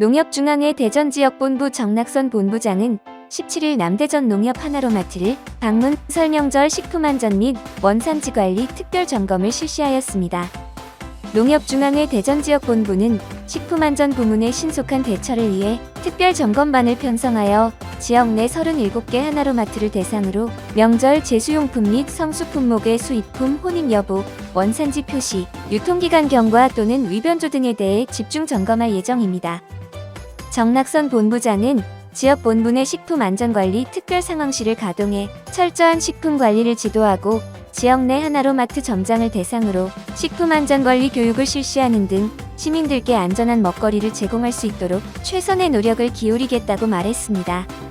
농협중앙회 대전지역본부 정낙선 본부장은 17일 남대전 농협 하나로마트를 방문 설명절 식품안전 및 원산지 관리 특별 점검을 실시하였습니다. 농협중앙회 대전지역본부는 식품안전 부문의 신속한 대처를 위해 특별 점검반을 편성하여 지역 내 37개 하나로마트를 대상으로 명절 제수용품 및 성수 품목의 수입품 혼입 여부, 원산지 표시, 유통기간 경과 또는 위변조 등에 대해 집중 점검할 예정입니다. 정낙선 본부장은 지역 본부 내 식품 안전관리 특별 상황실을 가동해 철저한 식품 관리를 지도하고 지역 내 하나로 마트 점장을 대상으로 식품 안전관리 교육을 실시하는 등 시민들께 안전한 먹거리를 제공할 수 있도록 최선의 노력을 기울이겠다고 말했습니다.